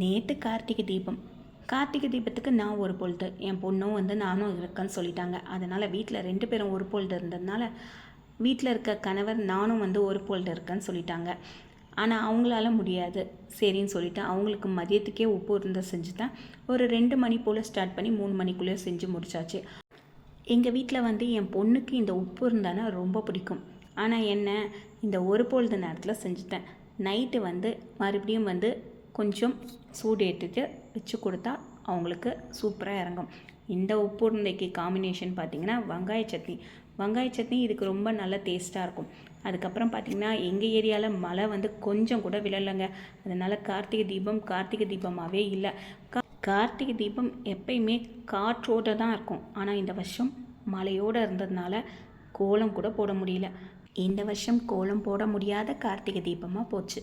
நேற்று கார்த்திகை தீபம். கார்த்திகை தீபத்துக்கு நான் ஒரு பொழுது. என் பொண்ணும் வந்து நானும் இருக்கேன்னு சொல்லிட்டாங்க. அதனால் வீட்டில் ரெண்டு பேரும் ஒரு பொழுது இருந்ததுனால வீட்டில் இருக்க கணவர் நானும் வந்து ஒரு பொழுது இருக்கேன்னு சொல்லிட்டாங்க. ஆனால் அவங்களால முடியாது. சரின்னு சொல்லிட்டு அவங்களுக்கு மதியத்துக்கே உப்பு இருந்தால் செஞ்சு தான் ஒரு ரெண்டு மணி போல் ஸ்டார்ட் பண்ணி மூணு மணிக்குள்ளேயே செஞ்சு முடிச்சாச்சு. எங்கள் வீட்டில் வந்து என் பொண்ணுக்கு இந்த உப்பு இருந்தானா ரொம்ப பிடிக்கும். ஆனால் என்ன இந்த ஒரு பொழுது நேரத்தில் செஞ்சுட்டேன். நைட்டு வந்து மறுபடியும் வந்து கொஞ்சம் சூடு வச்சு கொடுத்தா அவங்களுக்கு சூப்பராக இறங்கும். இந்த உப்பு உருண்டைக்கு காம்பினேஷன் பார்த்திங்கன்னா வெங்காய சட்னி. வெங்காய சட்னி இதுக்கு ரொம்ப நல்ல டேஸ்ட்டாக இருக்கும். அதுக்கப்புறம் பார்த்திங்கன்னா எங்கள் ஏரியாவில் மழை வந்து கொஞ்சம் கூட விழலைங்க. அதனால் கார்த்திகை தீபம் கார்த்திகை தீபமாகவே இல்லை. கா கார்த்திகை தீபம் எப்பயுமே காற்றோடு தான் இருக்கும். ஆனால் இந்த வருஷம் மழையோடு இருந்ததுனால கோலம் கூட போட முடியல. இந்த வருஷம் கோலம் போட முடியாத கார்த்திகை தீபமாக போச்சு.